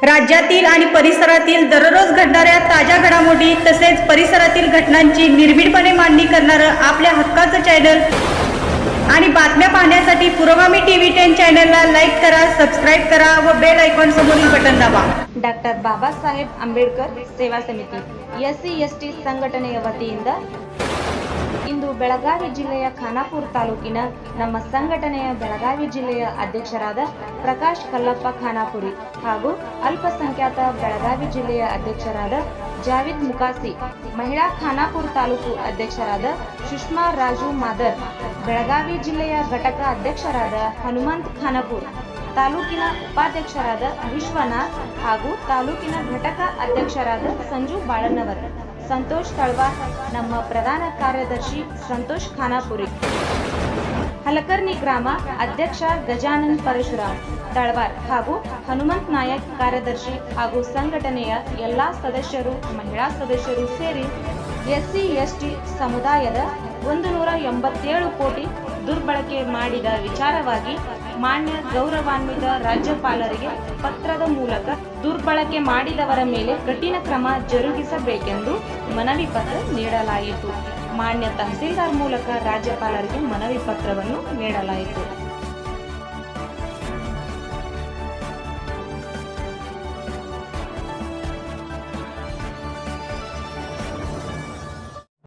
राज्यातील आणि परिसरातील दररोज घडणाऱ्या ताज्या घडामोडी तसेच परिसरातील घटनांची निर्भीडपणे मांडणी करणारं आपल्या हक्काचं चॅनल आणि बातम्या पाहण्यासाठी पुरोगामी टीव्ही टेन चॅनलला लाईक करा सबस्क्राईब करा व बेल आयकॉन समोरील बटन दाबा ಡಾಕ್ಟರ್ ಬಾಬಾ ಸಾಹೇಬ್ ಅಂಬೇಡ್ಕರ್ ಸೇವಾ ಸಮಿತಿ ಎಸ್ಸಿ ಎಸ್ಟಿ ಸಂಘಟನೆಯ ವತಿಯಿಂದ ಇಂದು ಬೆಳಗಾವಿ ಜಿಲ್ಲೆಯ ಖಾನಾಪುರ ತಾಲೂಕಿನ ನಮ್ಮ ಸಂಘಟನೆಯ ಬೆಳಗಾವಿ ಜಿಲ್ಲೆಯ ಅಧ್ಯಕ್ಷರಾದ ಪ್ರಕಾಶ್ ಕಲ್ಲಪ್ಪ ಖಾನಾಪುರಿ ಹಾಗೂ ಅಲ್ಪಸಂಖ್ಯಾತ ಬೆಳಗಾವಿ ಜಿಲ್ಲೆಯ ಅಧ್ಯಕ್ಷರಾದ ಜಾವಿದ್ ಮುಕಾಸಿ, ಮಹಿಳಾ ಖಾನಾಪುರ ತಾಲೂಕು ಅಧ್ಯಕ್ಷರಾದ ಸುಷ್ಮಾ ರಾಜು ಮಾದರ್, ಬೆಳಗಾವಿ ಜಿಲ್ಲೆಯ ಘಟಕ ಅಧ್ಯಕ್ಷರಾದ ಹನುಮಂತ್ ಖಾನಾಪುರ್, ತಾಲೂಕಿನ ಉಪಾಧ್ಯಕ್ಷರಾದ ವಿಶ್ವನಾಥ್ ಹಾಗೂ ತಾಲೂಕಿನ ಘಟಕ ಅಧ್ಯಕ್ಷರಾದ ಸಂಜು ಬಾಳನ್ನವರ್. ಸಂತೋಷ್ ತಳ್ವಾರ್ ನಮ್ಮ ಪ್ರಧಾನ ಕಾರ್ಯದರ್ಶಿ ಸಂತೋಷ್ ಖಾನಾಪುರಿ. ಹಲಕರ್ನಿ ಗ್ರಾಮ ಅಧ್ಯಕ್ಷ ಗಜಾನನ್ ಪರಶುರಾಮ್, ತಳವಾರ್ ಹಾಗೂ ಹನುಮಂತ್ ನಾಯಕ್ ಕಾರ್ಯದರ್ಶಿ ಹಾಗೂ ಸಂಘಟನೆಯ ಎಲ್ಲಾ ಸದಸ್ಯರು, ಮಹಿಳಾ ಸದಸ್ಯರು ಸೇರಿ ಎಸ್ಸಿ ಎಸ್ಟಿ ಸಮುದಾಯದ ಒಂದು ನೂರ ಎಂಬತ್ತೇಳು ಕೋಟಿ ದುರ್ಬಳಕೆ ಮಾಡಿದ ವಿಚಾರವಾಗಿ ಮಾನ್ಯ ಗೌರವಾನ್ವಿತ ರಾಜ್ಯಪಾಲರಿಗೆ ಪತ್ರದ ಮೂಲಕ ದುರ್ಬಳಕೆ ಮಾಡಿದವರ ಮೇಲೆ ಕಠಿಣ ಕ್ರಮ ಜರುಗಿಸಬೇಕೆಂದು ಮನವಿ ಪತ್ರ ನೀಡಲಾಯಿತು. ಮಾನ್ಯ ತಹಸೀಲ್ದಾರ್ ಮೂಲಕ ರಾಜ್ಯಪಾಲರಿಗೆ ಮನವಿ ಪತ್ರವನ್ನು ನೀಡಲಾಯಿತು.